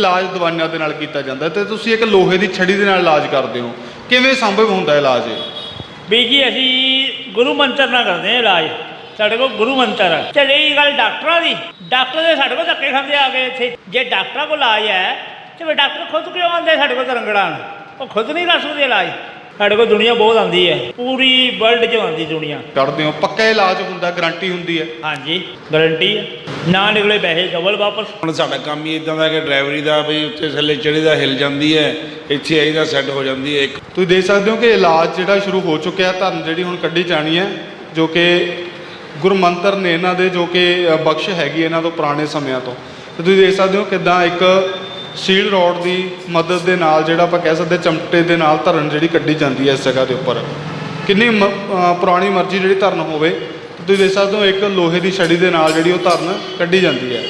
ਇਲਾਜ ਦਵਾਈਆਂ ਦੇ ਨਾਲ ਕੀਤਾ ਜਾਂਦਾ ਤੇ ਤੁਸੀਂ ਇੱਕ ਲੋਹੇ ਦੀ ਛੜੀ ਦੇ ਨਾਲ ਇਲਾਜ ਕਰਦੇ ਹੋ। ਕਿਵੇਂ ਸੰਭਵ ਹੁੰਦਾ ਇਲਾਜ ਇਹ? ਵੀ ਜੀ ਅਸੀਂ ਗੁਰੂ ਮੰਤਰ ਨਾਲ ਕਰਦੇ ਹਾਂ ਇਲਾਜ। ਸਾਡੇ ਕੋਲ ਗੁਰੂ ਮੰਤਰ ਹੈ ਤੇ ਰਹੀ ਗੱਲ ਡਾਕਟਰਾਂ ਦੀ। ਡਾਕਟਰ ਦੇ ਸਾਡੇ ਕੋਲ ਧੱਕੇ ਖਾਂਦੇ ਆ ਗਏ ਇੱਥੇ। ਜੇ ਡਾਕਟਰਾਂ ਕੋਲ ਇਲਾਜ ਹੈ, ਤੇ ਫਿਰ ਡਾਕਟਰ ਖੁਦ ਕਿਉਂ ਆਉਂਦੇ ਸਾਡੇ ਕੋਲ ਤਰੰਗੜਾਣ ਉਹ ਖੁਦ ਨਹੀਂ ਕਰ ਸਕਦੇ ਇਲਾਜ। ਸਾਡੇ ਕੋਲ ਦੁਨੀਆ ਬਹੁਤ ਆਉਂਦੀ ਹੈ। ਪੂਰੀ ਵਰਲਡ 'ਚ ਆਉਂਦੀ ਦੁਨੀਆ ਕਰਦੇ ਹੋ ਪੱਕਾ ਇਲਾਜ ਹੁੰਦਾ ਗਾਰੰਟੀ ਹੁੰਦੀ ਹੈ। ਹਾਂਜੀ ਗਾਰੰਟੀ ਹੈ। ਨਾ ਨਿਕਲੇ ਪੈਸੇ ਡਬਲ ਵਾਪਸ। ਹੁਣ ਸਾਡਾ ਕੰਮ ਹੀ ਇਦਾਂ ਦਾ ਕਿ ਡਰਾਈਵਰੀ ਦਾ ਵੀ ਉੱਤੇ ਥੱਲੇ ਚੜੀ ਦਾ ਹਿਲ ਜਾਂਦੀ ਹੈ ਇੱਥੇ ਆਈ ਦਾ ਸੈੱਟ ਹੋ ਜਾਂਦੀ ਹੈ ਇੱਕ ਤੁਸੀਂ ਦੇਖ ਸਕਦੇ ਹੋ ਕਿ ਇਲਾਜ ਜਿਹੜਾ ਸ਼ੁਰੂ ਹੋ ਚੁੱਕਿਆ ਧਰਨ ਜਿਹੜੀ ਹੁਣ ਕੱਢੀ ਜਾਣੀ ਹੈ ਜੋ ਕਿ ਗੁਰਮੰਤਰ ਨੇ ਇਹਨਾਂ ਦੇ ਜੋ ਕਿ ਬਖਸ਼ ਹੈਗੀ ਇਹਨਾਂ ਤੋਂ ਪੁਰਾਣੇ ਸਮਿਆਂ ਤੋਂ। ਤੇ ਤੁਸੀਂ ਦੇਖ ਸਕਦੇ ਹੋ ਕਿਦਾਂ ਇੱਕ ਸੀਲ ਰੋਡ ਦੀ ਮਦਦ ਦੇ ਨਾਲ ਜਿਹੜਾ ਆਪਾਂ ਕਹਿ ਸਕਦੇ ਚਮਟੇ ਦੇ ਨਾਲ ਧਰਨ ਜਿਹੜੀ ਕੱਢੀ ਜਾਂਦੀ ਹੈ ਇਸ ਜਗ੍ਹਾ ਦੇ ਉੱਪਰ। ਕਿੰਨੀ ਪੁਰਾਣੀ ਮਰਜ਼ੀ ਜਿਹੜੀ ਧਰਨ ਹੋਵੇ ਤੁਸੀਂ ਦੇਖ ਸਕਦੇ ਹੋ ਇੱਕ ਲੋਹੇ ਦੀ ਛੜੀ ਦੇ ਨਾਲ ਜਿਹੜੀ ਉਹ ਧਰਨ ਕੱਢੀ ਜਾਂਦੀ ਹੈ।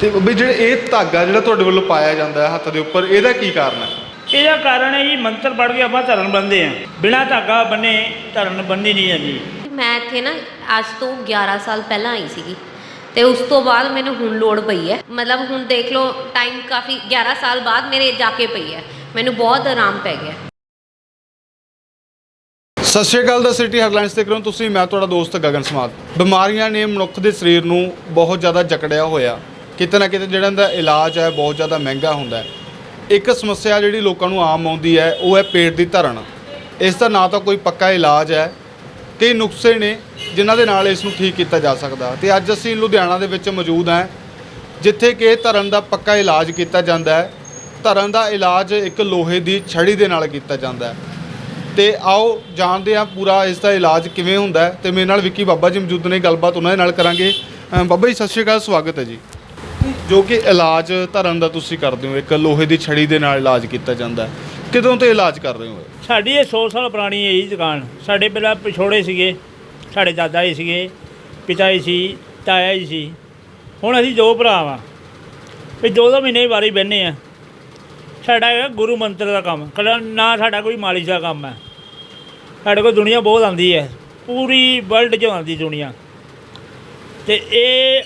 ਤੇ ਵੀ ਜਿਹੜੇ ਇਹ ਧਾਗਾ ਜਿਹੜਾ ਤੁਹਾਡੇ ਵੱਲੋਂ ਪਾਇਆ ਜਾਂਦਾ ਹੈ ਹੱਥ ਦੇ ਉੱਪਰ ਇਹਦਾ ਕੀ ਕਾਰਨ ਹੈ? ਇਹਦਾ ਕਾਰਨ ਹੈ ਜੀ ਮੰਤਰ ਪੜ੍ਹ ਕੇ ਆਪਾਂ ਧਰਨ ਬੰਦੇ ਆ ਬਿਨਾ ਧਾਗਾ ਬੰਨੇ ਧਰਨ ਬੰਨੀ ਨਹੀਂ ਜਾਂਦੀ। ਮੈਂ ਇੱਥੇ ਨਾ ਅੱਜ ਤੋਂ 11 ਸਾਲ ਪਹਿਲਾਂ ਆਈ ਸੀਗੀ। ਤੇ ਉਸ ਤੋਂ ਬਾਅਦ ਮੈਨੂੰ ਹੁਣ ਲੋੜ ਪਈ ਹੈ। ਮਤਲਬ ਹੁਣ ਦੇਖ ਲਓ ਟਾਈਮ ਕਾਫੀ 11 ਸਾਲ ਬਾਅਦ ਮੇਰੇ ਜਾ ਕੇ ਪਈ ਹੈ। ਮੈਨੂੰ ਬਹੁਤ ਆਰਾਮ ਪੈ ਗਿਆ। ਸਤਿ ਸ਼੍ਰੀ ਅਕਾਲ ਦਾ ਸਿਟੀ ਹੈਡਲਾਈਨਸ ਦੇਖ ਰਹੇ ਹੋ ਤੁਸੀਂ, ਮੈਂ ਤੁਹਾਡਾ ਦੋਸਤ ਗਗਨ ਸਮਾਦ। ਬਿਮਾਰੀਆਂ ਨੇ ਮਨੁੱਖ ਦੇ ਸਰੀਰ ਨੂੰ ਬਹੁਤ ਜ਼ਿਆਦਾ ਜਕੜਿਆ ਹੋਇਆ। ਕਿਤੇ ਨਾ ਕਿਤੇ ਜਿਹੜਾ ਇਹਦਾ ਇਲਾਜ ਹੈ, ਬਹੁਤ ਜ਼ਿਆਦਾ ਮਹਿੰਗਾ ਹੁੰਦਾ ਹੈ। ਇੱਕ ਸਮੱਸਿਆ ਜਿਹੜੀ ਲੋਕਾਂ ਨੂੰ ਆਮ ਆਉਂਦੀ ਹੈ, ਉਹ ਹੈ ਪੇਟ ਦੀ ਧਰਨ ਇਸ ਦਾ ਨਾ ਤਾਂ ਕੋਈ ਪੱਕਾ ਇਲਾਜ ਹੈ ਕਈ ਨੁਸਖੇ ਨੇ ਜਿਨ੍ਹਾਂ ਦੇ ਨਾਲ ਇਸ ਨੂੰ ਠੀਕ ਕੀਤਾ ਜਾ ਸਕਦਾ। ਤੇ ਅੱਜ ਅਸੀਂ ਲੁਧਿਆਣਾ ਦੇ ਵਿੱਚ ਮੌਜੂਦ ਹਾਂ, ਜਿੱਥੇ ਕਿ ਧਰਨ ਦਾ ਪੱਕਾ ਇਲਾਜ ਕੀਤਾ ਜਾਂਦਾ ਹੈ। ਧਰਨ ਦਾ ਇਲਾਜ ਇੱਕ ਲੋਹੇ ਦੀ ਛੜੀ ਦੇ ਨਾਲ ਕੀਤਾ ਜਾਂਦਾ ਹੈ। ਤੇ ਆਓ ਜਾਣਦੇ ਹਾਂ ਪੂਰਾ ਇਸ ਦਾ ਇਲਾਜ ਕਿਵੇਂ ਹੁੰਦਾ ਹੈ। ਤੇ ਮੇਰੇ ਨਾਲ ਵਿੱਕੀ ਬਾਬਾ ਜੀ ਮੌਜੂਦ ਨੇ, ਗੱਲਬਾਤ ਉਹਨਾਂ ਦੇ ਨਾਲ ਕਰਾਂਗੇ। ਅਮ ਬਾਬਾ ਜੀ, ਸਤਿ ਸ਼੍ਰੀ ਅਕਾਲ, ਸਵਾਗਤ ਹੈ ਜੀ। ਜੋ ਕਿ ਇਲਾਜ ਧਰਨ ਦਾ ਤੁਸੀਂ ਕਰਦੇ ਹੋ, ਇੱਕ ਲੋਹੇ ਦੀ ਛੜੀ ਦੇ ਨਾਲ ਇਲਾਜ ਕੀਤਾ ਜਾਂਦਾ ਹੈ। ਕਿਦੋਂ ਤੋਂ ਇਲਾਜ ਕਰ ਰਹੇ ਹੋ ਸਾਡੀ ਇਹ 100 ਸਾਲ ਪੁਰਾਣੀ ਹੈ ਜੀ ਦੁਕਾਨ। ਸਾਡੇ ਪਹਿਲਾਂ ਪਿਛੋੜੇ ਸੀਗੇ, ਸਾਡੇ ਦਾਦਾ ਜੀ ਸੀਗੇ, ਪਿਤਾ ਜੀ ਸੀ, ਤਾਇਆ ਜੀ ਸੀ। ਹੁਣ ਅਸੀਂ ਦੋ ਭਰਾ ਵਾਂ। ਵੀ ਦੋ ਦੋ ਮਹੀਨੇ ਹੀ ਵਾਰੀ ਬਹਿੰਦੇ ਆ ਸਾਡਾ ਹੈਗਾ ਗੁਰੂ ਮੰਤਰ ਦਾ ਕੰਮ। ਕਲਾ ਨਾ ਸਾਡਾ ਕੋਈ ਮਾਲਿਸ਼ ਦਾ ਕੰਮ ਹੈ। ਸਾਡੇ ਕੋਲ ਦੁਨੀਆ ਬਹੁਤ ਆਉਂਦੀ ਹੈ। ਪੂਰੀ ਵਰਲਡ 'ਚ ਆਉਂਦੀ ਦੁਨੀਆ। ਤੇ ਇਹ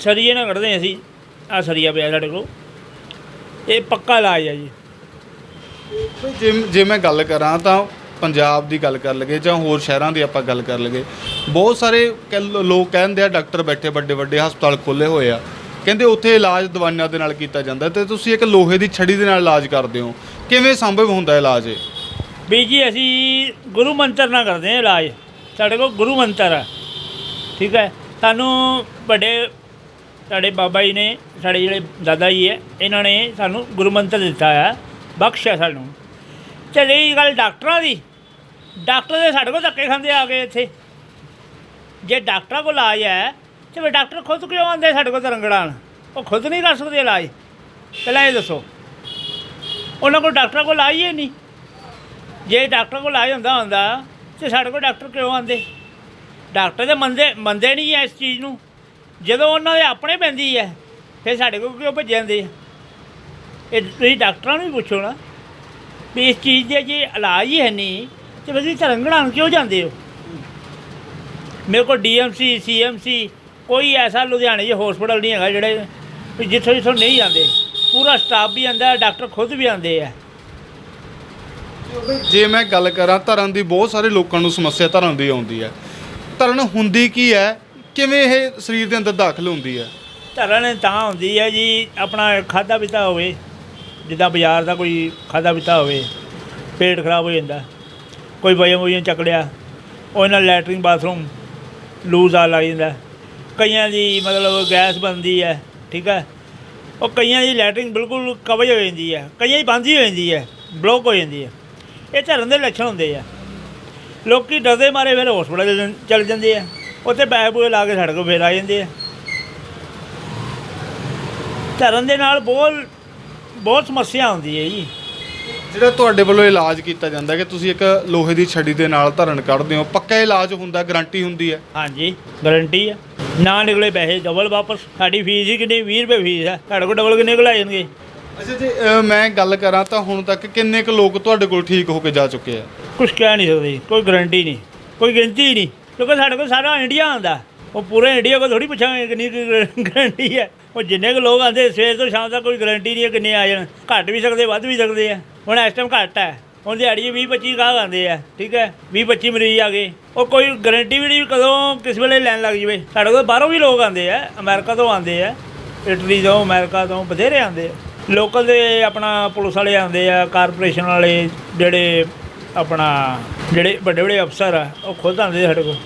ਸਰੀਏ ਨਾਲ ਕੱਢਦੇ ਅਸੀਂ। ਆ ਸਰੀਆ ਪਿਆ ਸਾਡੇ ਕੋਲ। ਇਹ ਪੱਕਾ ਇਲਾਜ ਹੈ ਜੀ। ਜੇ ਜੇ ਮੈਂ ਗੱਲ ਕਰਾਂ ਤਾਂ ਪੰਜਾਬ ਦੀ ਗੱਲ ਕਰ ਲਗੇ ਜਾਂ ਹੋਰ ਸ਼ਹਿਰਾਂ ਦੀ ਆਪਾਂ ਗੱਲ ਕਰ ਲਗੇ ਬਹੁਤ ਸਾਰੇ ਕਹਿ- ਲਓ ਲੋਕ ਕਹਿੰਦੇ ਆ ਡਾਕਟਰ ਬੈਠੇ ਵੱਡੇ ਵੱਡੇ ਹਸਪਤਾਲ ਖੋਲੇ ਹੋਏ ਆ। ਕਹਿੰਦੇ ਉੱਥੇ ਇਲਾਜ ਦਵਾਈਆਂ ਦੇ ਨਾਲ ਕੀਤਾ ਜਾਂਦਾ ਤੇ ਤੁਸੀਂ ਇੱਕ ਲੋਹੇ ਦੀ ਛੜੀ ਦੇ ਨਾਲ ਇਲਾਜ ਕਰਦੇ ਹੋ। ਕਿਵੇਂ ਸੰਭਵ ਹੁੰਦਾ ਇਲਾਜ ਇਹ? ਵੀ ਜੀ ਅਸੀਂ ਗੁਰੂ ਮੰਤਰ ਨਾਲ ਕਰਦੇ ਹਾਂ ਇਲਾਜ। ਸਾਡੇ ਕੋਲ ਗੁਰੂ ਮੰਤਰ ਆ। ਠੀਕ ਹੈ? ਸਾਨੂੰ ਵੱਡੇ ਸਾਡੇ ਬਾਬਾ ਜੀ ਨੇ, ਸਾਡੇ ਜਿਹੜੇ ਦਾਦਾ ਜੀ ਹੈ, ਇਹਨਾਂ ਨੇ ਸਾਨੂੰ ਗੁਰੂ ਮੰਤਰ ਦਿੱਤਾ ਆ। ਬਖਸ਼ਿਆ ਸਾਨੂੰ। ਤੇ ਰਹੀ ਗੱਲ ਡਾਕਟਰਾਂ ਦੀ। ਡਾਕਟਰ ਦੇ ਸਾਡੇ ਕੋਲ ਧੱਕੇ ਖਾਂਦੇ ਆ ਗਏ ਇੱਥੇ। ਜੇ ਡਾਕਟਰਾਂ ਕੋਲ ਇਲਾਜ ਹੈ, ਤੇ ਫਿਰ ਡਾਕਟਰ ਖੁਦ ਕਿਉਂ ਆਉਂਦੇ ਸਾਡੇ ਕੋਲ ਤਰੰਗੜਾਣ ਉਹ ਖੁਦ ਨਹੀਂ ਕਰ ਸਕਦੇ ਇਲਾਜ। ਪਹਿਲਾਂ ਇਹ ਦੱਸੋ। ਉਹਨਾਂ ਕੋਲ ਡਾਕਟਰਾਂ ਕੋਲ ਇਲਾਜ ਹੀ ਨਹੀਂ। ਜੇ ਡਾਕਟਰ ਕੋਲ ਇਲਾਜ ਹੁੰਦਾ ਹੁੰਦਾ, ਤੇ ਸਾਡੇ ਕੋਲ ਡਾਕਟਰ ਕਿਉਂ ਆਉਂਦੇ? ਡਾਕਟਰ ਦੇ ਮੰਨਦੇ ਮੰਨਦੇ ਨਹੀਂ ਐ ਇਸ ਚੀਜ਼ ਨੂੰ। ਜਦੋਂ ਉਹਨਾਂ ਦੇ ਆਪਣੇ ਪੈਂਦੀ ਹੈ, ਫਿਰ ਸਾਡੇ ਕੋਲ ਕਿਉਂ ਭੱਜ ਜਾਂਦੇ ਆ? ਇਹ ਤੁਸੀਂ ਡਾਕਟਰਾਂ ਨੂੰ ਵੀ ਪੁੱਛੋ ਨਾ ਵੀ ਇਸ ਚੀਜ਼ ਦੇ ਜੇ ਇਲਾਜ ਹੀ ਹੈ ਨਹੀਂ ਤੇ ਤੁਸੀਂ ਤਰੰਗੜਾਂ ਕਿਉਂ ਜਾਂਦੇ ਹੋ? ਮੇਰੇ ਕੋਲ ਡੀਐਮਸੀ ਸੀਐਮਸੀ ਕੋਈ ਐਸਾ ਲੁਧਿਆਣੇ 'ਚ ਹਸਪੀਟਲ ਨਹੀਂ ਹੈਗਾ ਜਿਹੜੇ ਵੀ ਜਿੱਥੋਂ ਜਿੱਥੋਂ ਨਹੀਂ ਜਾਂਦੇ। ਪੂਰਾ ਸਟਾਫ ਵੀ ਆਂਦਾ ਡਾਕਟਰ ਖੁਦ ਵੀ ਆਂਦੇ ਆ। ਜੇ ਮੈਂ ਗੱਲ ਕਰਾਂ ਧਰਨ ਦੀ ਬਹੁਤ ਸਾਰੇ ਲੋਕਾਂ ਨੂੰ ਸਮੱਸਿਆ ਧਰਨ ਦੀ ਆਉਂਦੀ ਹੈ। ਧਰਨ ਹੁੰਦੀ ਕੀ ਹੈ? ਕਿਵੇਂ ਇਹ ਸਰੀਰ ਦੇ ਅੰਦਰ ਦਾਖਲ ਹੁੰਦੀ ਹੈ? ਧਰਨ ਤਾਂ ਹੁੰਦੀ ਹੈ ਜੀ ਆਪਣਾ ਖਾਦਾ ਪੀਤਾ ਹੋਵੇ। ਜਿੱਦਾਂ ਬਾਜ਼ਾਰ ਦਾ ਕੋਈ ਖਾਦਾ ਪੀਤਾ ਹੋਵੇ, ਪੇਟ ਖਰਾਬ ਹੋ ਜਾਂਦਾ, ਕੋਈ ਵਜਨ ਵਜਨ ਚੱਕ ਲਿਆ, ਉਹ ਨਾਲ ਲੈਟਰਿੰਗ ਬਾਥਰੂਮ ਲੂਜ਼ ਆ ਲੱਗ ਜਾਂਦਾ। ਕਈਆਂ ਦੀ ਮਤਲਬ ਗੈਸ ਬਣਦੀ ਹੈ, ਠੀਕ ਹੈ, ਉਹ ਕਈਆਂ ਦੀ ਲੈਟਰਿੰਗ ਬਿਲਕੁਲ ਕਵਜ ਹੋ ਜਾਂਦੀ ਹੈ, ਕਈਆਂ ਦੀ ਬੰਦ ਹੀ ਹੋ ਜਾਂਦੀ ਹੈ, ਬਲੌਕ ਹੋ ਜਾਂਦੀ ਹੈ। ਇਹ ਧਰਨ ਦੇ ਲੱਛਣ ਹੁੰਦੇ ਆ। ਲੋਕੀ ਡਰਦੇ ਮਾਰੇ ਫਿਰ ਹਸਪਤਾਲ ਚਲ ਜਾਂਦੇ ਆ, ਉੱਥੇ ਬੈਗ ਬੂਏ ਲਾ ਕੇ ਸਾਡੇ ਕੋਲ ਫੇਰ ਆ ਜਾਂਦੇ ਆ। ਧਰਨ ਦੇ ਨਾਲ ਬਹੁਤ ਬਹੁਤ ਸਮੱਸਿਆ ਆਉਂਦੀ ਹੈ ਜੀ। ਜਿਹੜਾ ਤੁਹਾਡੇ ਵੱਲੋਂ ਇਲਾਜ ਕੀਤਾ ਜਾਂਦਾ ਹੈ ਕਿ ਤੁਸੀਂ ਇੱਕ ਲੋਹੇ ਦੀ ਛੜੀ ਦੇ ਨਾਲ ਧਰਨ ਕੱਢਦੇ ਹੋ ਪੱਕਾ ਇਲਾਜ ਹੁੰਦਾ ਗਾਰੰਟੀ ਹੁੰਦੀ ਹੈ? ਹਾਂਜੀ ਗਾਰੰਟੀ ਹੈ। ਨਾ ਨਿਕਲੇ ਪੈਸੇ ਡਬਲ ਵਾਪਸ। ਸਾਡੀ ਫੀਸ ਹੀ ਕਿੰਨੀ? 20 ਰੁਪਏ ਫੀਸ ਹੈ। ਸਾਡੇ ਕੋਲ ਡਬਲ ਕਿੰਨੇ ਕੋਲ ਆ ਜਾਣਗੇ? ਅੱਛਾ ਜੀ ਅ, ਮੈਂ ਗੱਲ ਕਰਾਂ ਤਾਂ ਹੁਣ ਤੱਕ ਕਿੰਨੇ ਕੁ ਲੋਕ ਤੁਹਾਡੇ ਕੋਲ ਠੀਕ ਹੋ ਕੇ ਜਾ ਚੁੱਕੇ ਆ? ਕੁਝ ਕਹਿ ਨਹੀਂ ਸਕਦੇ ਕੋਈ ਗਾਰੰਟੀ ਨਹੀਂ ਕੋਈ ਗਿਣਤੀ ਨਹੀਂ। ਕਿਉਂਕਿ ਸਾਡੇ ਕੋਲ ਸਾਰਾ ਇੰਡੀਆ ਆਉਂਦਾ। ਉਹ ਪੂਰੇ ਇੰਡੀਆ ਕੋਲ ਥੋੜੀ ਪੁੱਛਾਂਗੇ ਕਿੰਨੀ ਗਾਰੰਟੀ ਹੈ। ਉਹ ਜਿੰਨੇ ਕੁ ਲੋਕ ਆਉਂਦੇ, ਸਵੇਰ ਤੋਂ ਸ਼ਾਮ ਤੱਕ ਕੋਈ ਗਾਰੰਟੀ ਨਹੀਂ ਹੈ ਕਿੰਨੇ ਆ ਜਾਣ। ਘੱਟ ਵੀ ਸਕਦੇ, ਵੱਧ ਵੀ ਸਕਦੇ ਆ। ਹੁਣ ਇਸ ਟਾਈਮ ਘੱਟ ਹੈ। ਹੁਣ ਦਿਹਾੜੀ 20 25 ਗਾਹਕ ਆਉਂਦੇ ਆ, ਠੀਕ ਹੈ? 20 25 ਮਰੀਜ਼ ਆ ਗਏ। ਉਹ ਕੋਈ ਗਾਰੰਟੀ ਵੀ ਨਹੀਂ ਕਦੋਂ ਕਿਸ ਵੇਲੇ ਲੈਣ ਲੱਗ ਜਵੇ। ਸਾਡੇ ਕੋਲ ਬਾਹਰੋਂ ਵੀ ਲੋਕ ਆਉਂਦੇ ਆ, ਅਮਰੀਕਾ ਤੋਂ ਆਉਂਦੇ ਆ, ਇਟਲੀ ਤੋਂ, ਅਮਰੀਕਾ ਤੋਂ, ਬਥੇਰੇ ਆਉਂਦੇ ਆ। ਲੋਕਲ ਦੇ ਆਪਣਾ ਪੁਲਿਸ ਵਾਲੇ ਆਉਂਦੇ ਆ ਕਾਰਪੋਰੇਸ਼ਨ ਵਾਲੇ ਜਿਹੜੇ ਆਪਣਾ ਜਿਹੜੇ ਵੱਡੇ ਵੱਡੇ ਅਫਸਰ ਆ, ਉਹ ਖੁਦ ਆਉਂਦੇ ਸਾਡੇ ਕੋਲ।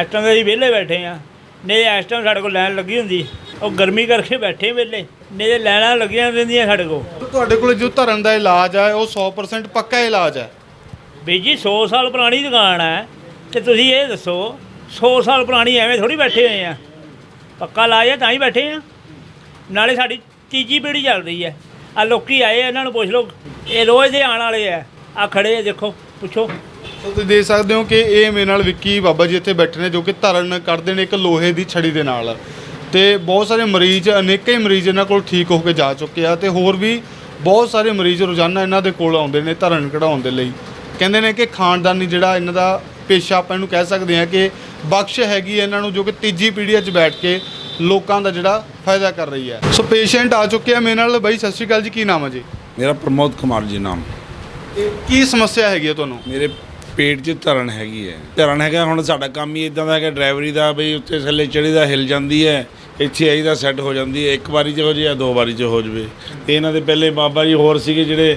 ਇਸ ਟਾਈਮ ਅਸੀਂ ਵਿਹਲੇ ਬੈਠੇ ਆ। ਨਹੀਂ, ਇਸ ਟਾਈਮ ਸਾਡੇ ਕੋਲ ਲਾਈਨ ਲੱਗੀ ਹੁੰਦੀ। ਉਹ ਗਰਮੀ ਕਰਕੇ ਬੈਠੇ ਵਿਹਲੇ। ਨਹੀਂ ਤੇ ਲਾਈਨਾਂ ਲੱਗੀਆਂ ਰਹਿੰਦੀਆਂ ਸਾਡੇ ਕੋਲ। ਤੁਹਾਡੇ ਕੋਲ ਜੋ ਧਰਨ ਦਾ ਇਲਾਜ ਹੈ ਉਹ 100% ਪੱਕਾ ਇਲਾਜ ਹੈ। ਵੀ ਜੀ 100 ਸਾਲ ਪੁਰਾਣੀ ਦੁਕਾਨ ਹੈ ਤੇ ਤੁਸੀਂ ਇਹ ਦੱਸੋ 100 ਸਾਲ ਪੁਰਾਣੀ ਐਵੇਂ ਥੋੜੀ ਬੈਠੇ ਹੋਏ ਆ। ਪੱਕਾ ਲਾਜ ਹੈ ਤਾਂ ਹੀ ਬੈਠੇ ਆ। ਨਾਲੇ ਸਾਡੀ ਤੀਜੀ ਪੀੜ੍ਹੀ ਚੱਲ ਰਹੀ ਹੈ। ਆ ਲੋਕੀ ਆਏ ਆ, ਇਹਨਾਂ ਨੂੰ ਪੁੱਛ ਲਓ ਇਹ ਰੋਜ਼ ਦੇ ਆਉਣ ਵਾਲੇ ਆ। ਆ ਖੜੇ ਆ ਦੇਖੋ ਪੁੱਛੋ। ਸੋ ਤੁਸੀਂ ਦੇਖ ਸਕਦੇ ਹੋ ਕਿ ਇਹ ਮੇਰੇ ਨਾਲ ਵਿੱਕੀ ਬਾਬਾ ਜੀ ਇੱਥੇ ਬੈਠੇ ਨੇ ਜੋ ਕਿ ਧਰਨ ਕਰਦੇ ਨੇ ਇੱਕ ਲੋਹੇ ਦੀ ਛੜੀ ਦੇ ਨਾਲ। ਤੇ ਬਹੁਤ ਸਾਰੇ ਮਰੀਜ਼ ਅਨੇਕਾਂ ਹੀ ਮਰੀਜ਼ ਇਹਨਾਂ ਕੋਲ ਠੀਕ ਹੋ ਕੇ ਜਾ ਚੁੱਕੇ ਆ ਤੇ ਹੋਰ ਵੀ ਬਹੁਤ ਸਾਰੇ ਮਰੀਜ਼ ਰੋਜ਼ਾਨਾ ਇਹਨਾਂ ਦੇ ਕੋਲ ਆਉਂਦੇ ਨੇ ਧਰਨ ਕਢਾਉਣ ਦੇ ਲਈ। ਕਹਿੰਦੇ ਨੇ ਕਿ ਖਾਨਦਾਨੀ ਜਿਹੜਾ ਇਹਨਾਂ ਦਾ ਪੇਸ਼ਾ ਆਪਾਂ ਇਹਨੂੰ ਕਹਿ ਸਕਦੇ ਹਾਂ ਕਿ ਬਖਸ਼ ਹੈਗੀ ਇਹਨਾਂ ਨੂੰ ਜੋ ਕਿ ਤੀਜੀ ਪੀੜ੍ਹੀ 'ਚ ਬੈਠ ਕੇ ਲੋਕਾਂ ਦਾ ਜਿਹੜਾ ਫਾਇਦਾ ਕਰ ਰਹੀ ਹੈ। ਸੋ ਪੇਸ਼ੈਂਟ ਆ ਚੁੱਕੇ ਆ ਮੇਰੇ ਨਾਲ। ਬਾਈ ਸਤਿ ਸ਼੍ਰੀ ਅਕਾਲ ਜੀ ਕੀ ਨਾਮ ਹੈ ਜੀ? ਮੇਰਾ ਪ੍ਰਮੋਦ ਕੁਮਾਰ ਜੀ ਨਾਮ। ਕੀ ਸਮੱਸਿਆ ਹੈਗੀ ਹੈ ਤੁਹਾਨੂੰ? ਮੇਰੇ ਪੇਟ 'ਚ ਧਰਨ ਹੈਗੀ ਹੈ। ਧਰਨ ਹੈਗਾ ਹੁਣ ਸਾਡਾ ਕੰਮ ਹੀ ਇਦਾਂ ਦਾ ਹੈਗਾ ਡਰਾਈਵਰੀ ਦਾ ਬਈ ਉੱਤੇ ਥੱਲੇ ਚੜੀ ਦਾ ਹਿਲ ਜਾਂਦੀ ਹੈ ਇੱਥੇ ਆਈ ਦਾ ਸੈੱਟ ਹੋ ਜਾਂਦੀ ਹੈ ਇੱਕ ਵਾਰੀ 'ਚ ਹੋ ਜੇ ਜਾਂ ਦੋ ਵਾਰੀ 'ਚ ਹੋ ਜਵੇ। ਤੇ ਇਹਨਾਂ ਦੇ ਪਹਿਲੇ ਬਾਬਾ ਜੀ ਹੋਰ ਸੀਗੇ ਜਿਹੜੇ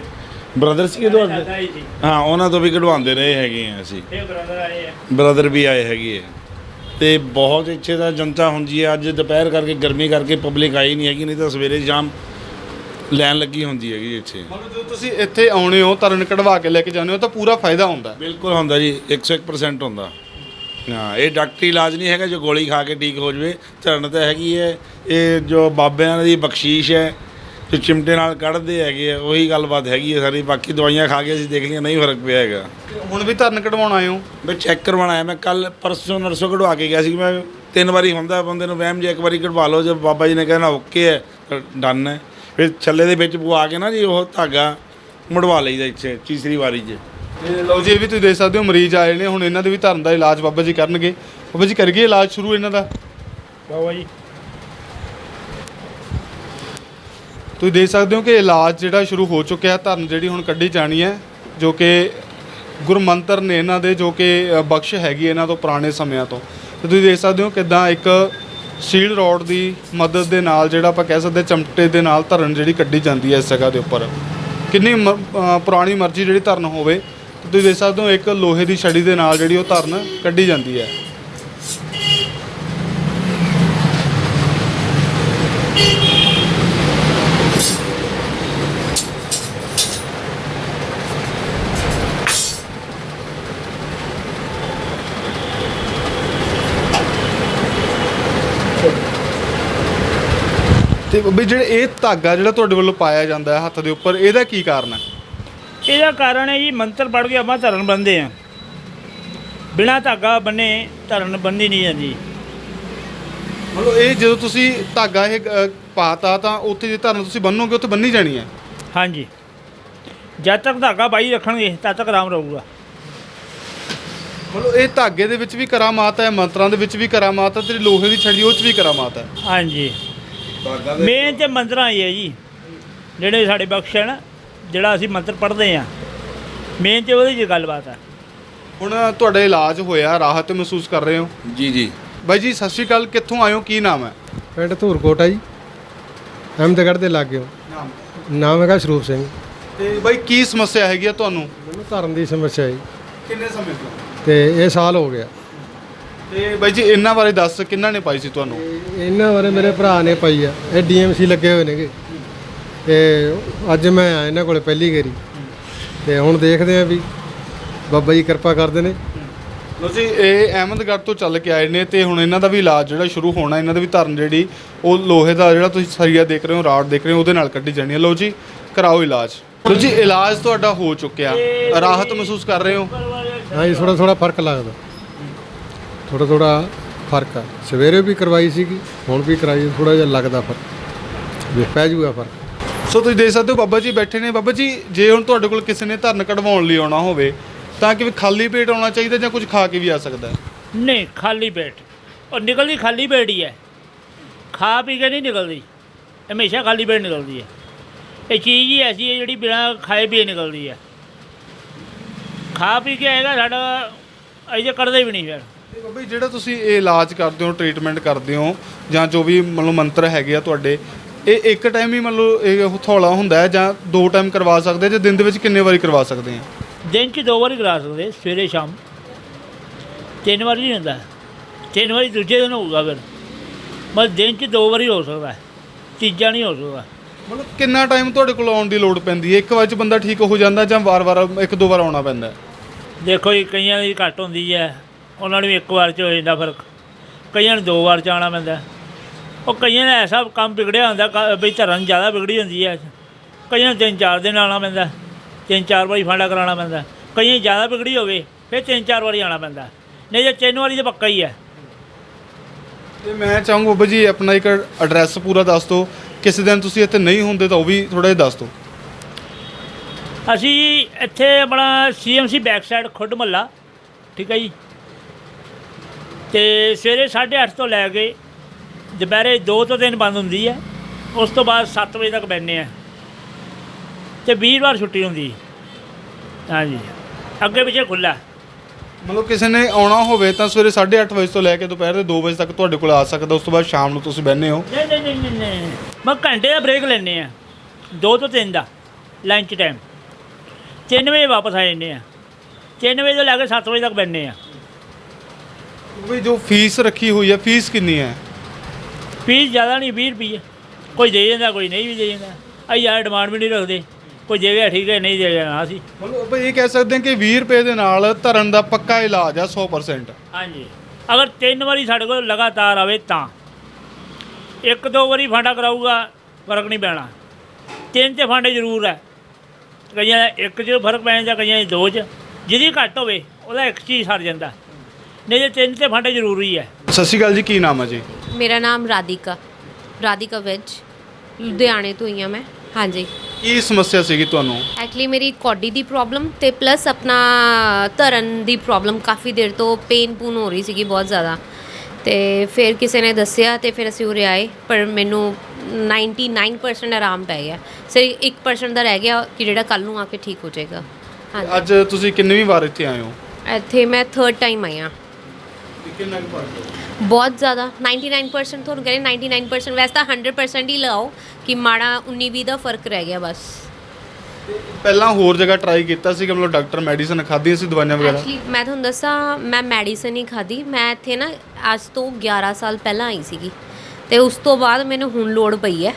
ਬ੍ਰਦਰ ਸੀਗੇ ਤੁਹਾਡੇ? ਹਾਂ ਉਹਨਾਂ ਤੋਂ ਵੀ ਕਢਵਾਉਂਦੇ ਰਹੇ ਹੈਗੇ ਆ ਅਸੀਂ। ਇਹ ਬ੍ਰਦਰ ਆਏ ਆ। ਬ੍ਰਦਰ ਵੀ ਆਏ ਹੈਗੇ ਆ। ਤੇ ਬਹੁਤ ਇੱਥੇ ਦਾ ਜਨਤਾ ਹੁੰਦੀ ਹੈ ਅੱਜ ਦੁਪਹਿਰ ਕਰਕੇ ਗਰਮੀ ਕਰਕੇ ਪਬਲਿਕ ਆਈ ਨਹੀਂ ਹੈਗੀ ਨਹੀਂ ਤਾਂ ਸਵੇਰੇ ਸ਼ਾਮ ਲਾਈਨ ਲੱਗੀ ਹੁੰਦੀ ਹੈਗੀ ਇੱਥੇ। ਮਤਲਬ ਜਦੋਂ ਤੁਸੀਂ ਇੱਥੇ ਆਉਣੇ ਹੋ ਧਰਨ ਕਢਵਾ ਕੇ ਲੈ ਕੇ ਜਾਂਦੇ ਹੋ ਤਾਂ ਪੂਰਾ ਫਾਇਦਾ ਹੁੰਦਾ ਹੈ। ਬਿਲਕੁਲ ਹੁੰਦਾ ਜੀ 101% ਹੁੰਦਾ। ਹਾਂ ਇਹ ਡਾਕਟਰੀ ਇਲਾਜ ਨਹੀਂ ਹੈਗਾ ਜੋ ਗੋਲੀ ਖਾ ਕੇ ਠੀਕ ਹੋ ਜਵੇ ਧਰਨ ਤਾਂ ਹੈਗੀ ਹੈ। ਇਹ ਜੋ ਬਾਬਿਆਂ ਦੀ ਬਖਸ਼ੀਸ਼ ਹੈ ਜੋ ਚਿਮਟੇ ਨਾਲ ਕੱਢਦੇ ਹੈਗੇ ਆ ਉਹੀ ਗੱਲਬਾਤ ਹੈਗੀ ਹੈ ਸਾਰੀ। ਬਾਕੀ ਦਵਾਈਆਂ ਖਾ ਕੇ ਅਸੀਂ ਦੇਖ ਲਈਆਂ ਨਹੀਂ ਫ਼ਰਕ ਪਿਆ ਹੈਗਾ। ਹੁਣ ਵੀ ਧਰਨ ਕਢਵਾਉਣ ਆਏ ਹੋ? ਮੈਂ ਚੈੱਕ ਕਰਵਾਉਣਾ ਹੈ ਮੈਂ ਕੱਲ ਪਰਸੋਂ ਨਰਸੋਂ ਕਢਵਾ ਕੇ ਗਿਆ ਸੀ ਮੈਂ ਤਿੰਨ ਵਾਰੀ ਹੁੰਦਾ ਬੰਦੇ ਨੂੰ ਵਹਿਮ ਜੇ ਇੱਕ ਵਾਰੀ ਕਢਵਾ ਲਓ ਜੇ ਬਾਬਾ ਜੀ ਨੇ ਕਹਿਣਾ ਓਕੇ ਹੈ ਡਨ ਹੈ। ਫਿਰ ਛੱਲੇ ਦੇ ਵਿੱਚ ਪਵਾ ਕੇ ਨਾ ਜੀ ਉਹ ਧਾਗਾ ਮੁੜਵਾ ਲਈਦਾ ਇੱਥੇ ਤੀਸਰੀ ਵਾਰੀ 'ਚ ਤੇ ਲਓ ਜੀ ਇਹ ਵੀ ਤੁਸੀਂ ਦੇਖ ਸਕਦੇ ਹੋ ਮਰੀਜ਼ ਆਏ ਨੇ ਹੁਣ ਇਹਨਾਂ ਦੇ ਵੀ ਧਰਨ ਦਾ ਇਲਾਜ ਬਾਬਾ ਜੀ ਕਰਨਗੇ। ਬਾਬਾ ਜੀ ਕਰੀਏ ਇਲਾਜ ਸ਼ੁਰੂ ਇਹਨਾਂ ਦਾ? ਬਾਬਾ ਜੀ। ਤੁਸੀਂ ਦੇਖ ਸਕਦੇ ਹੋ ਕਿ ਇਲਾਜ ਜਿਹੜਾ ਸ਼ੁਰੂ ਹੋ ਚੁੱਕਿਆ ਧਰਨ ਜਿਹੜੀ ਹੁਣ ਕੱਢੀ ਜਾਣੀ ਹੈ ਜੋ ਕਿ ਗੁਰਮੰਤਰ ਨੇ ਇਹਨਾਂ ਦੇ ਜੋ ਕਿ ਬਖਸ਼ ਹੈਗੀ ਇਹਨਾਂ ਤੋਂ ਪੁਰਾਣੇ ਸਮਿਆਂ ਤੋਂ। ਤੇ ਤੁਸੀਂ ਦੇਖ ਸਕਦੇ ਹੋ ਕਿਦਾਂ ਇੱਕ ਸੀਲ ਰੋਡ ਦੀ ਮਦਦ ਦੇ ਨਾਲ ਜਿਹੜਾ ਆਪਾਂ ਕਹਿ ਸਕਦੇ ਚਮਟੇ ਦੇ ਨਾਲ ਧਰਨ ਜਿਹੜੀ ਕੱਢੀ ਜਾਂਦੀ ਹੈ ਇਸ ਜਗ੍ਹਾ ਦੇ ਉੱਪਰ। ਕਿੰਨੀ ਮ- ਅ, ਪੁਰਾਣੀ ਮਰਜ਼ੀ ਜਿਹੜੀ ਧਰਨ ਹੋਵੇ ਤੇ ਤੁਸੀਂ ਦੇਖ ਸਕਦੇ ਹੋ ਇੱਕ ਲੋਹੇ ਦੀ ਛੜੀ ਦੇ ਨਾਲ ਜਿਹੜੀ ਉਹ ਧਰਨ ਕੱਢੀ ਜਾਂਦੀ ਹੈ। ਤੇ ਵੀ ਜਿਹੜੇ ਇਹ ਧਾਗਾ ਜਿਹੜਾ ਤੁਹਾਡੇ ਵੱਲੋਂ ਪਾਇਆ ਜਾਂਦਾ ਹੈ ਹੱਥ ਦੇ ਉੱਪਰ ਇਹਦਾ ਕੀ ਕਾਰਨ ਹੈ? ਇਹਦਾ ਕਾਰਨ ਹੈ ਜੀ ਮੰਤਰ ਪੜ੍ਹ ਕੇ ਆਪਾਂ ਧਰਨ ਬੰਨਦੇ ਆ ਬਿਨਾ ਧਾਗਾ ਬੰਨੇ ਧਰਨ ਬੰਨੀ ਨਹੀਂ ਜਾਂਦੀ। ਮਤਲਬ ਇਹ ਜਦੋਂ ਤੁਸੀਂ ਧਾਗਾ ਇਹ ਅ, ਪਾਤਾ ਤਾਂ ਉੱਥੇ ਜੇ ਧਰਨ ਤੁਸੀਂ ਬੰਨੋਗੇ ਉੱਥੇ ਬੰਨੀ ਜਾਣੀ ਹੈ? ਹਾਂਜੀ। ਜਦ ਤੱਕ ਧਾਗਾ ਬਾਈ ਰੱਖਣਗੇ ਤਦ ਤੱਕ ਆਰਾਮ ਰਹੂਗਾ। ਮਤਲਬ ਇਹ ਧਾਗੇ ਦੇ ਵਿੱਚ ਵੀ ਕਰਾਮਾਤ ਹੈ ਮੰਤਰਾਂ ਦੇ ਵਿੱਚ ਵੀ ਕਰਾਮਾਤ ਹੈ ਤੇ ਲੋਹੇ ਦੀ ਛੜੀ ਉਹ 'ਚ ਵੀ ਕਰਾਮਾਤ ਹੈ? ਹਾਂਜੀ। ਮੇਨ ਤੇ ਮੰਤਰਾਂ ਹੀ ਹੈ ਜੀ। ਜਿਹੜੇ ਸਾਡੇ ਬਖਸ਼ ਹੈ ਨਾ ਜਿਹੜਾ ਅਸੀਂ ਮੰਤਰ ਪੜ੍ਹਦੇ ਆ ਮੇਨ ਤੇ ਉਹਦੀ ਜੀ ਗੱਲਬਾਤ ਹੈ। ਹੁਣ ਤੁਹਾਡਾ ਇਲਾਜ ਹੋਇਆ ਰਾਹਤ ਮਹਿਸੂਸ ਕਰ ਰਹੇ ਹੋ? ਜੀ ਜੀ। ਬਾਈ ਜੀ ਸਤਿ ਸ਼੍ਰੀ ਅਕਾਲ ਕਿੱਥੋਂ ਆਏ ਹੋ? ਕੀ ਨਾਮ ਹੈ? ਪਿੰਡ ਧੂਰਕੋਟ ਆ ਜੀ। ਅਹਿਮਦਗੜ੍ਹ ਦੇ ਲਾਗੇ ਨਾਮ? ਨਾਮ ਹੈਗਾ ਸਰੂਪ ਸਿੰਘ। ਤੇ ਬਾਈ ਕੀ ਸਮੱਸਿਆ ਹੈਗੀ ਆ ਤੁਹਾਨੂੰ? ਮੈਨੂੰ ਧਰਨ ਦੀ ਸਮੱਸਿਆ ਜੀ। ਕਿੰਨੇ ਸਮੇਂ ਤੋਂ? ਤੇ ਇਹ ਸਾਲ ਹੋ ਗਿਆ। ਤੇ ਬਾਈ ਜੀ ਇਹਨਾਂ ਬਾਰੇ ਦੱਸ ਕਿੰਨਾ ਨੇ ਪਾਈ ਸੀ ਤੁਹਾਨੂੰ? ਇਹਨਾਂ ਬਾਰੇ ਮੇਰੇ ਭਰਾ ਨੇ ਪਾਈ ਆ। ਇਹ ਡੀਐਮਸੀ ਲੱਗੇ ਹੋਏ ਨੇਗੇ। ਤੇ ਅੱਜ ਮੈਂ ਆਇਆ ਇਹਨਾਂ ਕੋਲੇ ਪਹਿਲੀ ਗੇਰੀ ਤੇ ਹੁਣ ਦੇਖਦੇ ਆ ਵੀ ਬਾਬਾ ਜੀ ਕਿਰਪਾ ਕਰਦੇ ਨੇ। ਲੋ ਜੀ ਇਹ ਅਹਿਮਦਗੜ੍ਹ ਤੋਂ ਚੱਲ ਕੇ ਆਏ ਨੇ ਤੇ ਹੁਣ ਇਹਨਾਂ ਦਾ ਵੀ ਇਲਾਜ ਜਿਹੜਾ ਸ਼ੁਰੂ ਹੋਣਾ ਇਹਨਾਂ ਦੇ ਵੀ ਧਰਨ ਜਿਹੜੀ ਉਹ ਲੋਹੇ ਦਾ ਜਿਹੜਾ ਤੁਸੀਂ ਸਰੀਆ ਦੇਖ ਰਹੇ ਹੋ ਰਾਡ ਦੇਖ ਰਹੇ ਹੋ ਉਹਦੇ ਨਾਲ ਕੱਢੀ ਜਾਣੀ ਹੈ ਲੋ ਜੀ ਕਰਾਓ ਇਲਾਜ। ਲੋ ਜੀ ਇਲਾਜ ਤੁਹਾਡਾ ਹੋ ਚੁੱਕਿਆ। ਰਾਹਤ ਮਹਿਸੂਸ ਕਰ ਰਹੇ ਹੋ? ਹਾਂ ਜੀ ਥੋੜਾ ਥੋੜਾ ਫ਼ਰਕ ਲੱਗਦਾ। ਥੋੜਾ ਥੋੜਾ ਫ਼ਰਕ ਆ। ਸਵੇਰੇ ਵੀ ਕਰਵਾਈ ਸੀਗੀ ਹੁਣ ਵੀ ਕਰਾਈ ਥੋੜਾ ਜਿਹਾ ਲੱਗਦਾ ਫ਼ਰਕ। ਵੀ ਪੈ ਜੂਗਾ ਫ਼ਰਕ। ਸੋ ਤੁਸੀਂ ਦੇਖ ਸਕਦੇ ਹੋ ਬਾਬਾ ਜੀ ਬੈਠੇ ਨੇ। ਬਾਬਾ ਜੀ ਜੇ ਹੁਣ ਤੁਹਾਡੇ ਕੋਲ ਕਿਸੇ ਨੇ ਧਰਨ ਕਢਵਾਉਣ ਲਈ ਆਉਣਾ ਹੋਵੇ ਤਾਂ ਕਿ ਵੀ ਖਾਲੀ ਪੇਟ ਆਉਣਾ ਚਾਹੀਦਾ ਜਾਂ ਕੁਝ ਖਾ ਕੇ ਵੀ ਆ ਸਕਦਾ ਹੈ? ਨਹੀਂ ਖਾਲੀ ਪੇਟ। ਉਹ ਨਿਕਲਦੀ ਖਾਲੀ ਪੇਟ ਹੀ ਹੈ। ਖਾ ਪੀ ਕੇ ਨਹੀਂ ਨਿਕਲਦੀ। ਹਮੇਸ਼ਾ ਖਾਲੀ ਪੇਟ ਨਿਕਲਦੀ ਹੈ। ਇਹ ਚੀਜ਼ ਹੀ ਐਸੀ ਹੈ ਜਿਹੜੀ ਬਿਨਾਂ ਖਾਏ ਪੀਏ ਨਿਕਲਦੀ ਹੈ। ਖਾ ਪੀ ਕੇ ਆਏਗਾ ਸਾਡਾ ਅਜੇ ਕਰਦੇ ਵੀ ਨਹੀਂ ਫਿਰ। ਬਾਬਾ ਜੀ ਜਿਹੜਾ ਤੁਸੀਂ ਇਹ ਇਲਾਜ ਕਰਦੇ ਹੋ ਟ੍ਰੀਟਮੈਂਟ ਕਰਦੇ ਹੋ ਜਾਂ ਜੋ ਵੀ ਮਤਲਬ ਮੰਤਰ ਹੈਗੇ ਆ ਤੁਹਾਡੇ ਇਹ ਇੱਕ ਟਾਈਮ ਹੀ ਮਤਲਬ ਇਹ ਥੋੜਾ ਹੁੰਦਾ ਹੈ ਜਾਂ ਦੋ ਟਾਈਮ ਕਰਵਾ ਸਕਦੇ ਜਾਂ ਦਿਨ ਦੇ ਵਿੱਚ ਕਿੰਨੇ ਵਾਰੀ ਕਰਵਾ ਸਕਦੇ ਆ? ਦਿਨ 'ਚ ਦੋ ਵਾਰੀ ਕਰਾ ਸਕਦੇ ਸਵੇਰੇ ਸ਼ਾਮ। ਤਿੰਨ ਵਾਰੀ ਨਹੀਂ ਹੁੰਦਾ। ਤਿੰਨ ਵਾਰੀ ਦੂਜੇ ਦਿਨ ਹੋਊਗਾ ਫਿਰ। ਬਸ ਦਿਨ 'ਚ ਦੋ ਵਾਰੀ ਹੋ ਸਕਦਾ ਹੈ। ਤੀਜਾ ਨਹੀਂ ਹੋ ਸਕਦਾ। ਮਤਲਬ ਕਿੰਨਾ ਟਾਈਮ ਤੁਹਾਡੇ ਕੋਲ ਆਉਣ ਦੀ ਲੋੜ ਪੈਂਦੀ ਹੈ? ਇੱਕ ਵਾਰ ਚ ਬੰਦਾ ਠੀਕ ਹੋ ਜਾਂਦਾ ਜਾਂ ਵਾਰ-ਵਾਰ ਇੱਕ ਦੋ ਵਾਰ ਆਉਣਾ ਪੈਂਦਾ ਹੈ? ਦੇਖੋ ਜੀ ਕਈਆਂ ਦੀ ਘੱਟ ਹੁੰਦੀ ਹੈ। ਉਹਨਾਂ ਨੂੰ ਇੱਕ ਵਾਰ 'ਚ ਹੋ ਜਾਂਦਾ ਫ਼ਰਕ। ਕਈਆਂ ਨੂੰ ਦੋ ਵਾਰ 'ਚ ਆਉਣਾ ਪੈਂਦਾ। ਉਹ ਕਈਆਂ ਦਾ ਐਸਾ ਕੰਮ ਵਿਗੜਿਆ ਹੁੰਦਾ ਕ- ਵੀ ਧਰਨ ਜ਼ਿਆਦਾ ਵਿਗੜੀ ਹੁੰਦੀ ਹੈ। ਕਈਆਂ ਨੂੰ ਤਿੰਨ ਚਾਰ ਦਿਨ ਆਉਣਾ ਪੈਂਦਾ। ਤਿੰਨ ਚਾਰ ਵਾਰੀ ਫਾਂਡਾ ਕਰਾਉਣਾ ਪੈਂਦਾ। ਕਈਆਂ ਦੀ ਜ਼ਿਆਦਾ ਵਿਗੜੀ ਹੋਵੇ ਫਿਰ ਤਿੰਨ ਚਾਰ ਵਾਰੀ ਆਉਣਾ ਪੈਂਦਾ। ਨਹੀਂ ਜੇ ਤਿੰਨ ਵਾਰੀ ਤਾਂ ਪੱਕਾ ਹੀ ਹੈ। ਤੇ ਮੈਂ ਚਾਹੂੰਗਾ ਬਾਬਾ ਜੀ ਆਪਣਾ ਇੱਕ ਐਡਰੈਸ ਪੂਰਾ ਦੱਸ ਦਿਓ। ਕਿਸੇ ਦਿਨ ਤੁਸੀਂ ਇੱਥੇ ਨਹੀਂ ਹੁੰਦੇ ਤਾਂ ਉਹ ਵੀ ਥੋੜਾ ਜਿਹਾ ਦੱਸ ਦਿਓ। ਅਸੀਂ ਇੱਥੇ ਆਪਣਾ ਸੀਐਮਸੀ ਬੈਕ ਸਾਈਡ ਖੁੱਡ ਮੱਲਾ ਠੀਕ ਹੈ ਜੀ। ਤੇ ਸਵੇਰੇ 8:30 ਤੋਂ ਲੈ ਕੇ ਦੁਪਹਿਰੇ 2 ਤੋਂ 3 ਬੰਦ ਹੁੰਦੀ ਹੈ। ਉਸ ਤੋਂ ਬਾਅਦ 7 ਵਜੇ ਤੱਕ ਬੈਠਨੇ ਆ ਤੇ ਵੀਰਵਾਰ ਛੁੱਟੀ ਹੁੰਦੀ ਹਾਂਜੀ। ਅੱਗੇ ਪਿੱਛੇ ਖੁੱਲਾ ਮਤਲਬ ਕਿਸੇ ਨੇ ਆਉਣਾ ਹੋਵੇ ਤਾਂ ਸਵੇਰੇ 8:30 ਵਜੇ ਤੋਂ ਲੈ ਕੇ ਦੁਪਹਿਰ ਦੇ 2 ਵਜੇ ਤੱਕ ਤੁਹਾਡੇ ਕੋਲ ਆ ਸਕਦਾ। ਉਸ ਤੋਂ ਬਾਅਦ ਸ਼ਾਮ ਨੂੰ ਤੁਸੀਂ ਬਹਿੰਦੇ ਹੋ। ਨਹੀਂ ਨਹੀਂ ਨਹੀਂ ਨਹੀਂ, ਨਹੀਂ। ਮੈਂ ਘੰਟੇ ਦਾ ਬ੍ਰੇਕ ਲੈਣੇ ਆ 2 ਤੋਂ 3 ਦਾ ਲੰਚ ਟਾਈਮ 3 ਵਜੇ ਵਾਪਸ ਆ ਜਾਂਦੇ ਆ 3 ਵਜੇ ਤੋਂ ਲੈ ਕੇ 7 ਵਜੇ ਤੱਕ ਬੈਠਨੇ ਆ ਵੀ ਜੋ ਫੀਸ ਰੱਖੀ ਹੋਈ ਹੈ ਫੀਸ ਕਿੰਨੀ ਹੈ? ਫੀਸ ਜ਼ਿਆਦਾ ਨਹੀਂ 20 ਰੁਪਏ ਕੋਈ ਦੇ ਜਾਂਦਾ ਕੋਈ ਨਹੀਂ ਵੀ ਦੇ ਜਾਂਦਾ ਅਸੀਂ ਯਾਰ ਡਿਮਾਂਡ ਵੀ ਨਹੀਂ ਰੱਖਦੇ। ਕੋਈ ਦੇਵੇ ਠੀਕ ਹੈ ਨਹੀਂ ਦੇ ਜਾਣਾ ਅਸੀਂ। ਮਤਲਬ ਆਪਾਂ ਇਹ ਕਹਿ ਸਕਦੇ ਹਾਂ ਕਿ 20 ਰੁਪਏ ਦੇ ਨਾਲ ਧਰਨ ਦਾ ਪੱਕਾ ਇਲਾਜ ਆ 100% ਹਾਂਜੀ। ਅਗਰ ਤਿੰਨ ਵਾਰੀ ਸਾਡੇ ਕੋਲ ਲਗਾਤਾਰ ਆਵੇ ਤਾਂ। ਇੱਕ ਦੋ ਵਾਰੀ ਫਾਂਡਾ ਕਰਾਊਗਾ ਫ਼ਰਕ ਨਹੀਂ ਪੈਣਾ। ਤਿੰਨ ਤੇ ਫਾਂਡੇ ਜ਼ਰੂਰ ਹੈ। ਕਈਆਂ ਇੱਕ 'ਚ ਫ਼ਰਕ ਪੈ ਜਾਂਦਾ ਕਈਆਂ ਦੇ ਦੋ 'ਚ। ਜਿਹਦੀ ਘੱਟ ਹੋਵੇ ਉਹਦਾ ਇੱਕ 'ਚ ਹੀ ਸਰ ਜਾਂਦਾ। ਨਹੀਂ ਜੇ ਤਿੰਨ ਤੇ ਫਾਂਡੇ ਜ਼ਰੂਰੀ ਹੈ। ਸਤਿ ਸ਼੍ਰੀ ਅਕਾਲ ਜੀ ਕੀ ਨਾਮ ਹੈ ਜੀ? ਮੇਰਾ ਨਾਮ ਰਾਧਿਕਾ ਰਾਧਿਕਾ ਵੈਜ ਲੁਧਿਆਣੇ ਤੋਂ ਹੀ ਹਾਂ ਮੈਂ। ਹਾਂਜੀ। ਕੀ ਸਮੱਸਿਆ ਸੀਗੀ ਤੁਹਾਨੂੰ? ਐਕਚੁਅਲੀ ਮੇਰੀ ਕੋਡੀ ਦੀ ਪ੍ਰੋਬਲਮ ਤੇ ਪਲੱਸ ਆਪਣਾ ਧਰਨ ਦੀ ਪ੍ਰੋਬਲਮ ਕਾਫੀ ਦੇਰ ਤੋਂ ਪੇਨ ਪੂਨ ਹੋ ਰਹੀ ਸੀਗੀ ਬਹੁਤ ਜ਼ਿਆਦਾ। ਤੇ ਫਿਰ ਕਿਸੇ ਨੇ ਦੱਸਿਆ ਤੇ ਫਿਰ ਅਸੀਂ ਉਰੇ ਆਏ ਪਰ ਮੈਨੂੰ 99% ਆਰਾਮ ਪੈ ਗਿਆ। ਸਿਰਫ 1% ਦਾ ਰਹਿ ਗਿਆ ਕਿ ਜਿਹੜਾ ਕੱਲ ਨੂੰ ਆ ਕੇ ਠੀਕ ਹੋ ਜਾਏਗਾ। ਹਾਂਜੀ। ਅੱਜ ਤੁਸੀਂ ਕਿੰਨਵੀਂ ਵਾਰ ਇੱਥੇ ਆਏ ਹੋ? ਇੱਥੇ ਮੈਂ ਥਰਡ ਟਾਈਮ ਆਈ ਹਾਂ। ਕਿੰਨਾ ਕੁ ਫ਼ਰਕ ਬਹੁਤ ਜ਼ਿਆਦਾ। 99% ਤੁਹਾਨੂੰ ਕਹਿੰਦੇ 99% ਵੈਸੇ ਤਾਂ 100% ਹੀ ਲਾਓ ਕਿ ਮਾੜਾ 19 20 ਦਾ ਫ਼ਰਕ ਰਹਿ ਗਿਆ ਬਸ। ਪਹਿਲਾਂ ਹੋਰ ਜਗ੍ਹਾ ਟਰਾਈ ਕੀਤਾ ਸੀ ਕਿ ਮਤਲਬ ਡਾਕਟਰ ਮੈਡੀਸਨ ਖਾਧੀ ਸੀ ਦਵਾਈਆਂ ਵਗੈਰਾ? ਐਕਚੁਅਲੀ ਮੈਂ ਤੁਹਾਨੂੰ ਦੱਸਾਂ ਮੈਂ ਮੈਡੀਸਨ ਹੀ ਖਾਦੀ ਮੈਂ ਇੱਥੇ ਨਾ ਅੱਜ ਤੋਂ 11 ਸਾਲ ਪਹਿਲਾਂ ਆਈ ਸੀਗੀ। ਤੇ ਉਸ ਤੋਂ ਬਾਅਦ ਮੈਨੂੰ ਹੁਣ ਲੋੜ ਪਈ ਹੈ।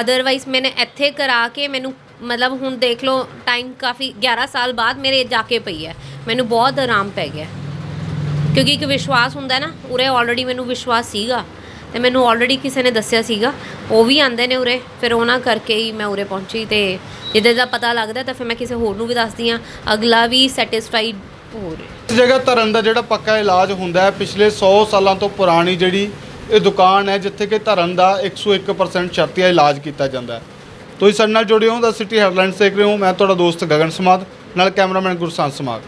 ਅਦਰਵਾਈਜ਼ ਮੈਨੇ ਇੱਥੇ ਕਰਾ ਕੇ ਮੈਨੂੰ ਮਤਲਬ ਹੁਣ ਦੇਖ ਲਓ ਟਾਈਮ ਕਾਫੀ 11 ਸਾਲ ਬਾਅਦ ਮੇਰੇ ਜਾ ਕੇ ਪਈ ਹੈ। ਮੈਨੂੰ ਬਹੁਤ ਆਰਾਮ ਪੈ ਗਿਆ। ਕਿਉਂਕਿ ਇੱਕ ਵਿਸ਼ਵਾਸ ਹੁੰਦਾ ਨਾ, ਉਰੇ ਆਲਰੇਡੀ ਮੈਨੂੰ ਵਿਸ਼ਵਾਸ ਸੀਗਾ ਤੇ ਮੈਨੂੰ ਆਲਰੇਡੀ ਕਿਸੇ ਨੇ ਦੱਸਿਆ ਸੀਗਾ। ਉਹ ਵੀ ਆਂਦੇ ਨੇ ਉਰੇ, ਫਿਰ ਉਹਨਾਂ ਕਰਕੇ ਹੀ ਮੈਂ ਉਰੇ ਪਹੁੰਚੀ ਤੇ ਜਿੱਦਾਂ ਦਾ ਪਤਾ ਲੱਗਦਾ ਤਾਂ ਫਿਰ ਮੈਂ ਕਿਸੇ ਹੋਰ ਨੂੰ ਵੀ ਦੱਸਦੀ ਆ ਅਗਲਾ ਵੀ ਸੈਟੀਸਫਾਈਡ ਹੋ ਰਿਹਾ। ਇਸ ਜਗ੍ਹਾ ਧਰਨ ਦਾ ਜਿਹੜਾ ਪੱਕਾ ਇਲਾਜ ਹੁੰਦਾ ਹੈ, ਪਿਛਲੇ 100 ਸਾਲਾਂ ਤੋਂ ਪੁਰਾਣੀ ਜਿਹੜੀ ਇਹ ਦੁਕਾਨ ਹੈ, ਜਿੱਥੇ ਕਿ ਧਰਨ ਦਾ 101% ਸ਼ਰਤੀਆ ਇਲਾਜ ਕੀਤਾ ਜਾਂਦਾ ਹੈ। ਤੁਸੀਂ ਸਾਡੇ ਨਾਲ ਜੁੜੇ ਹੋ ਦਾ ਸਿਟੀ ਹੈਡਲਾਈਨਸ ਦੇਖ ਰਹੇ ਹੋ, ਮੈਂ ਤੁਹਾਡਾ ਦੋਸਤ ਗਗਨ ਸਮਾਦ, ਨਾਲ ਕੈਮਰਾਮੈਨ ਗੁਰਸਾਨ ਸਮਾਦ।